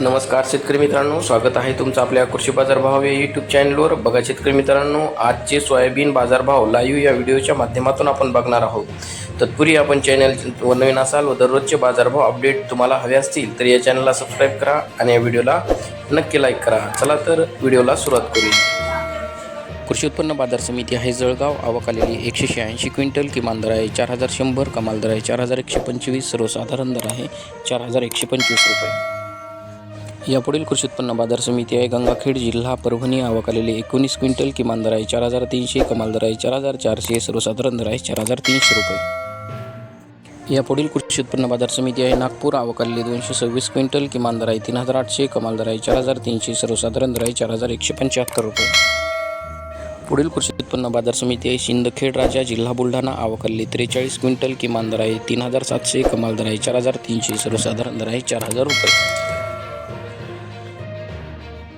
नमस्कार शेतकरी मित्रांनो स्वागत आहे तुमचं आपल्या कृषी बाजार भाव या यूट्यूब चॅनलवर बघा शेतकरी मित्रांनो आजचे सोयाबीन बाजारभाव लाईव्ह या व्हिडिओच्या माध्यमातून आपण बघणार आहोत. तत्पूर्वी आपण चॅनल व नवीन असाल व दररोजचे बाजारभाव अपडेट तुम्हाला हवे असतील तर या चॅनलला सबस्क्राईब करा आणि या व्हिडिओला नक्की लाईक करा. चला तर व्हिडिओला सुरुवात करूया कृषी उत्पन्न बाजार समिती आहे जळगाव. आवक आलेली एकशे शहाऐंशी क्विंटल किमान दर आहे चार हजार शंभर कमाल दर आहे चार हजार एकशे पंचवीस सर्वसाधारण दर आहे चार हजार एकशे पंचवीस रुपये. यापुढील कृषी उत्पन्न बाजार समिती आहे. गंगाखेड जिल्हा परभणी आवक एकोणीस क्विंटल किमान दर आहे चार हजार तीनशे कमाल दर आहे चार हजार चारशे सर्वसाधारण दर आहे चार हजार तीनशे रुपये. यापुढील कृषी उत्पन्न बाजार समिती आहे. नागपूर आवक दोनशे सव्वीस क्विंटल किमान दर आहे तीन हजार आठशे कमाल दर आहे चार हजार तीनशे सर्वसाधारण दर आहे चार हजार एकशे पंच्याहत्तर रुपये. पुढील कृषी उत्पन्न बाजार समिती आहे. शिंदखेड राजा जिल्हा बुलढाणा आवकल्ली त्रेचाळीस क्विंटल किमान दर आहे तीन हजार सातशे कमाल दर आहे चार हजार तीनशे सर्वसाधारण दर आहे चार हजार रुपये.